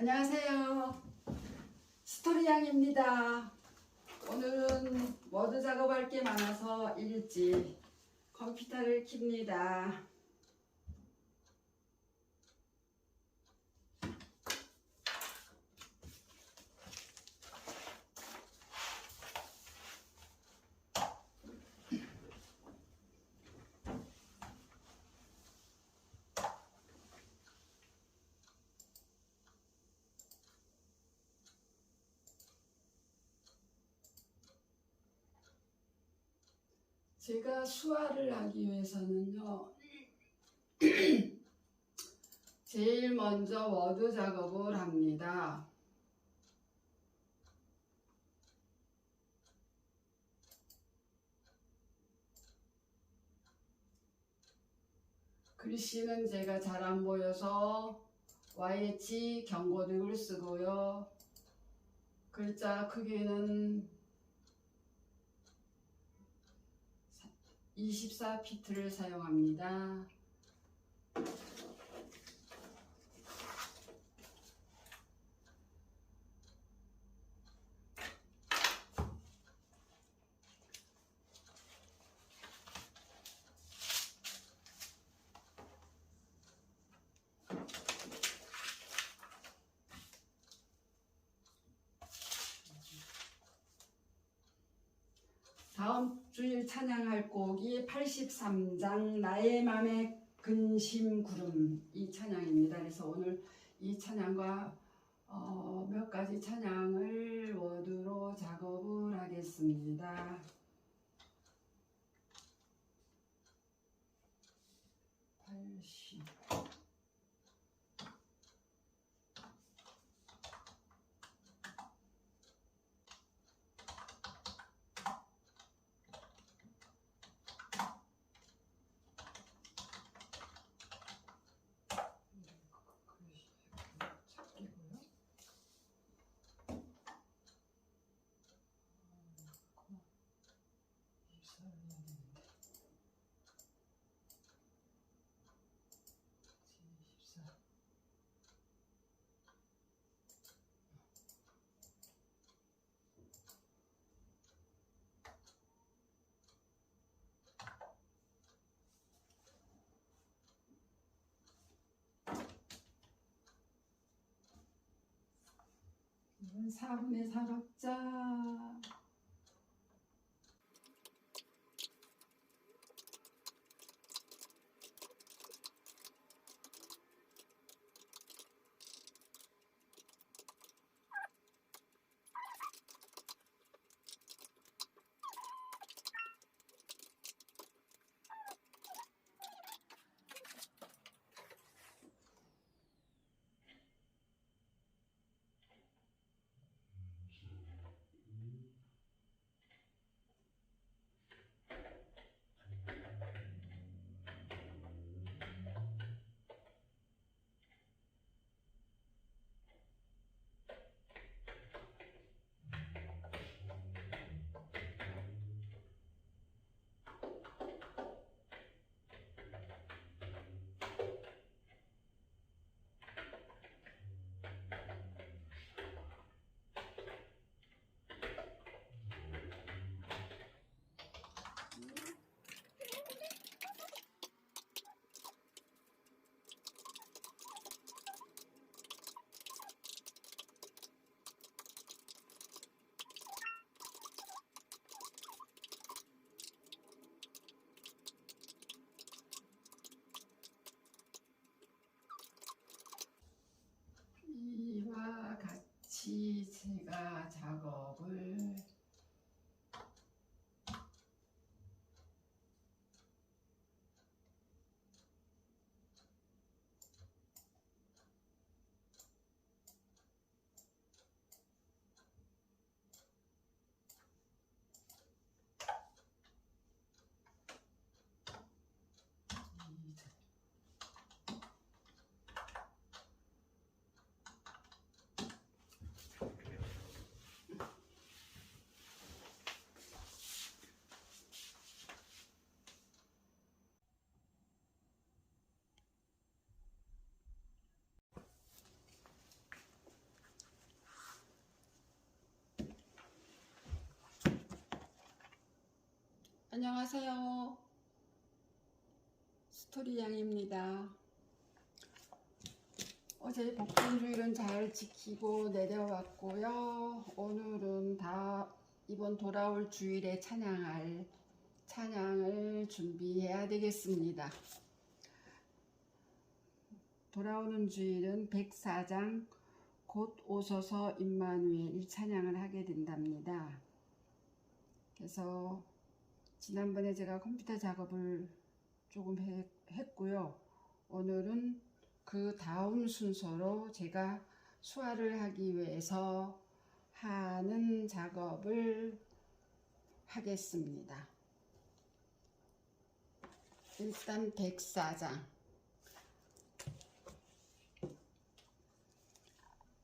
안녕하세요. 스토리양입니다. 오늘은 워드 작업할 게 많아서 일찍 컴퓨터를 킵니다. 제가 수화를 하기 위해서는요. 제일 먼저 워드 작업을 합니다. 글씨는 제가 잘 안 보여서 YH 경고등을 쓰고요. 글자 크기는 24피트를 사용합니다. 다음 주일 찬양할 곡이 83장 나의 맘의 근심 구름 이 찬양입니다. 그래서 오늘 이 찬양과 어, 몇 가지 찬양을 워드로 작업을 하겠습니다. 80찾기고요. 입사를 해야 되는데. 14. 4분의 4박자. 안녕하세요. 스토리양입니다. 어제 복권주일은 잘 지키고 내려왔고요. 오늘은 다 이번 돌아올 주일에 찬양할 찬양을 준비해야 되겠습니다. 돌아오는 주일은 104장 곧 오소서 임마누엘 이 찬양을 하게 된답니다. 그래서 지난번에 제가 컴퓨터 작업을 조금 해- 했고요. 오늘은 그 다음 순서로 제가 수화를 하기 위해서 하는 작업을 하겠습니다. 일단 104장.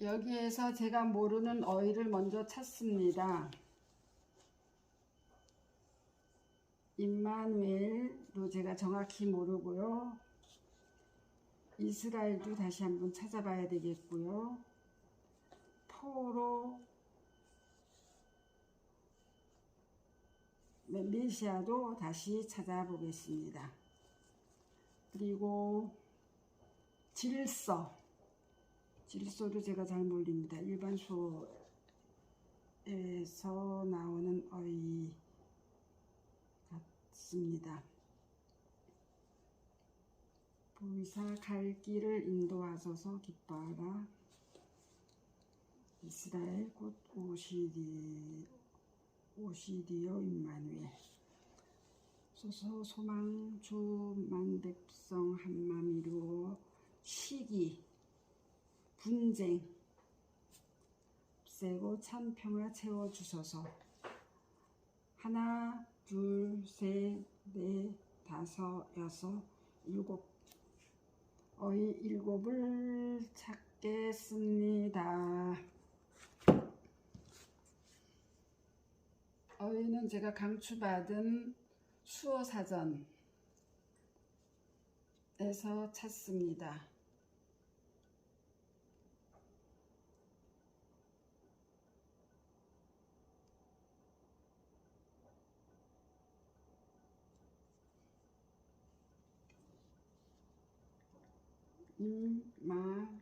여기에서 제가 모르는 어휘를 먼저 찾습니다. 임마누엘도 제가 정확히 모르고요. 이스라엘도 다시 한번 찾아봐야 되겠고요. 포로 네, 메시아도 다시 찾아보겠습니다. 그리고 질서 질서도 제가 잘 모릅니다. 일반 수에서 나오는 어휘 같습니다. 보이사 갈 길을 인도하소서 기뻐하라. 이스라엘 곧 오시디 오시디오 임마누엘 소서 소망 주만 백성 한맘 이루어 시기 분쟁 없애고 참 평화 채워 주소서 하나 둘 셋 넷 다섯 여섯 일곱 어이 일곱을 찾겠습니다. 어이는 제가 강추받은 수어 사전에서 찾습니다. 임마누엘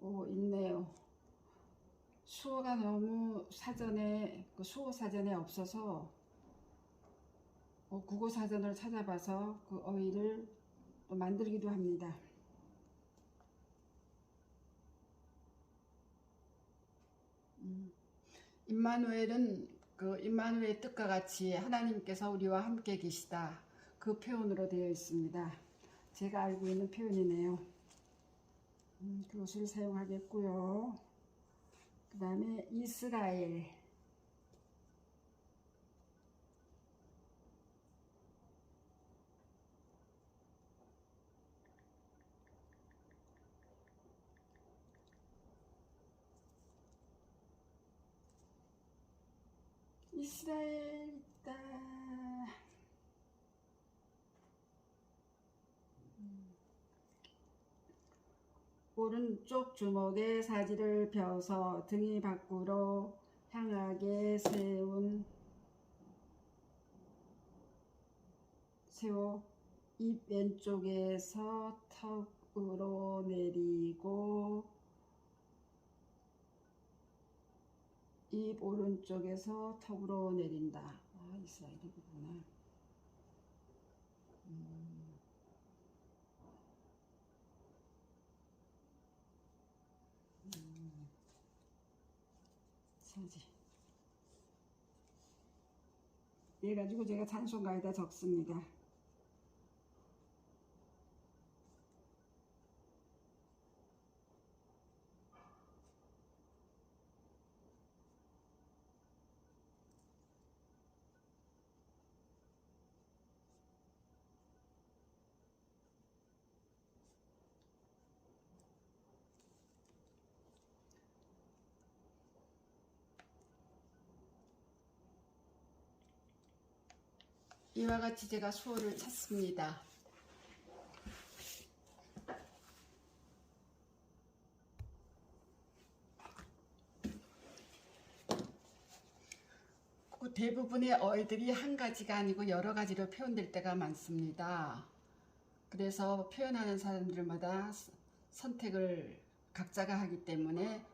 오 있네요. 수어가 너무 사전에 그 수어 사전에 없어서 어, 국어 사전을 찾아봐서 그 어휘를 또 만들기도 합니다. 음, 임마누엘은 그 임마누엘 뜻과 같이 하나님께서 우리와 함께 계시다 그 표현으로 되어 있습니다. 제가 알고 있는 표현이네요. 음, 그것을 사용하겠고요. 그 다음에 이스라엘 이스라엘 있다. 오른쪽 주먹에 사지를 펴서 등이 밖으로 향하게 세운 세워 입 왼쪽에서 턱으로 내리고 입 오른쪽에서 턱으로 내린다. 아, 이스라엘이구나. 음. 음. 사지. 이래 가지고 제가 찬송가에다 적습니다. 이와 같이 제가 수호를 찾습니다. 그 대부분의 어휘들이 한 가지가 아니고 여러 가지로 표현될 때가 많습니다. 그래서 표현하는 사람들마다 선택을 각자가 하기 때문에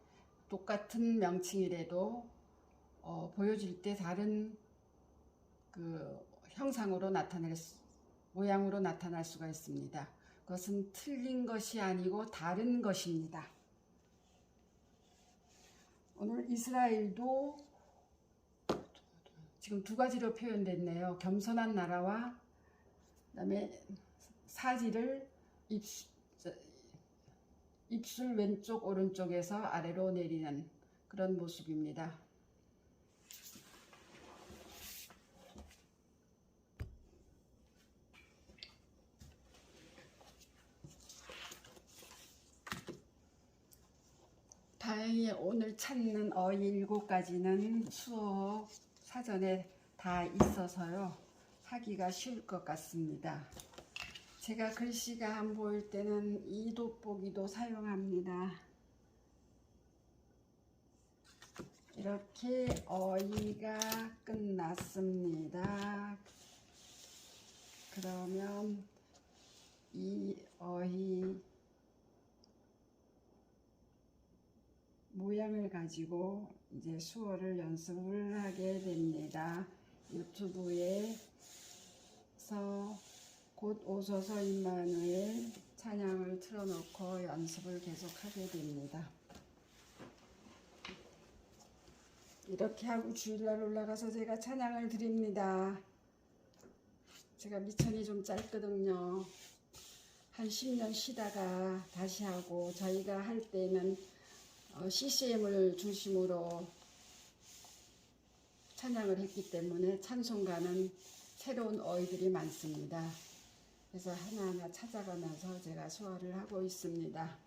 똑같은 명칭이라도 어, 보여질 때 다른 그 형상으로 나타낼 수, 모양으로 나타날 수가 있습니다. 그것은 틀린 것이 아니고 다른 것입니다. 오늘 이스라엘도 지금 두 가지로 표현됐네요. 겸손한 나라와 그다음에 사지를 입수, 저, 입술 왼쪽 오른쪽에서 아래로 내리는 그런 모습입니다. 다행히 오늘 찾는 어휘 일곱 가지는 수업 사전에 다 있어서요. 하기가 쉬울 것 같습니다. 제가 글씨가 안 보일 때는 이 돋보기도 사용합니다. 이렇게 어휘가 끝났습니다. 그러면 이 어휘 모양을 가지고 이제 수어를 연습을 하게 됩니다. 유튜브에서 곧 오소서 임마누엘 찬양을 틀어놓고 연습을 계속하게 됩니다. 이렇게 하고 주일날 올라가서 제가 찬양을 드립니다. 제가 미천이 좀 짧거든요. 한 10년 쉬다가 다시 하고 저희가 할 때는 어, CCM을 중심으로 찬양을 했기 때문에 찬송가는 새로운 어휘들이 많습니다. 그래서 하나하나 찾아가면서 제가 소화를 하고 있습니다.